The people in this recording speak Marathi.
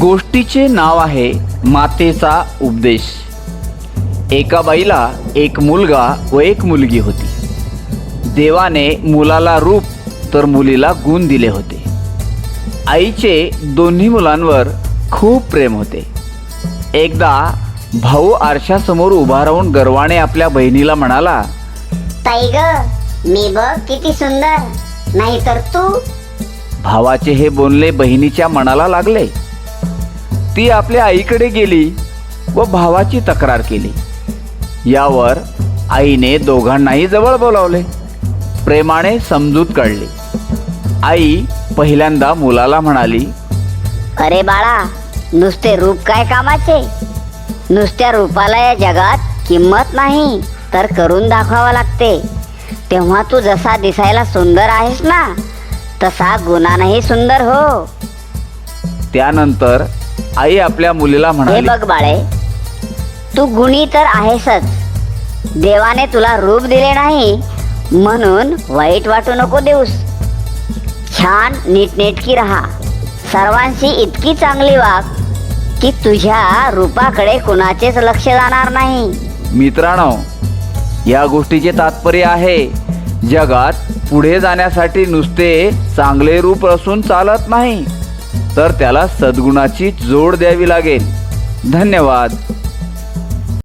गोष्टीचे नाव आहे मातेचा उपदेश. एका बाईला एक मुलगा व एक मुलगी होती. देवाने मुलाला रूप तर मुलीला गुण दिले होते. आईचे दोन्ही मुलांवर खूप प्रेम होते. एकदा भाऊ आरशासमोर उभा राहून गर्वाने आपल्या बहिणीला म्हणाला ताई ग मी बघ किती सुंदर नाही तर तू? भावाचे हे बोलणे बहिणीच्या मनाला लागले. ती आपल्या आईकडे गेली व भावाची तक्रार केली. यावर आईने दोघांनाही जवळ बोलावले. प्रेमाने समजूत काढली. आई पहिल्यांदा मुलाला म्हणाली अरे बाळा नुसते रूप काय कामाचे? नुसत्या रूपाला या जगात किंमत नाही तर करून दाखवावं लागते. तेव्हा तू जसा दिसायला सुंदर आहेस ना तसा गुणानही सुंदर हो. त्यानंतर आई आपल्या मुलीला हे म्हणाली बघ बाळे तू गुणी तर आहेसच. देवाने तुला रूप दिले नाही म्हणून वाईट वाटू नको देऊस. छान नीटनेटकी राहा. सर्वांशी इतकी चांगली वाग की तुझ्या रूपाकडे कुणाचेच लक्ष जाणार नाही. मित्रांनो या गोष्टीचे तात्पर्य आहे जगात पुढे जाण्यासाठी नुसते चांगले रूप असून चालत नाही. तर त्याला सद्गुणाची जोड द्यावी लागेल. धन्यवाद.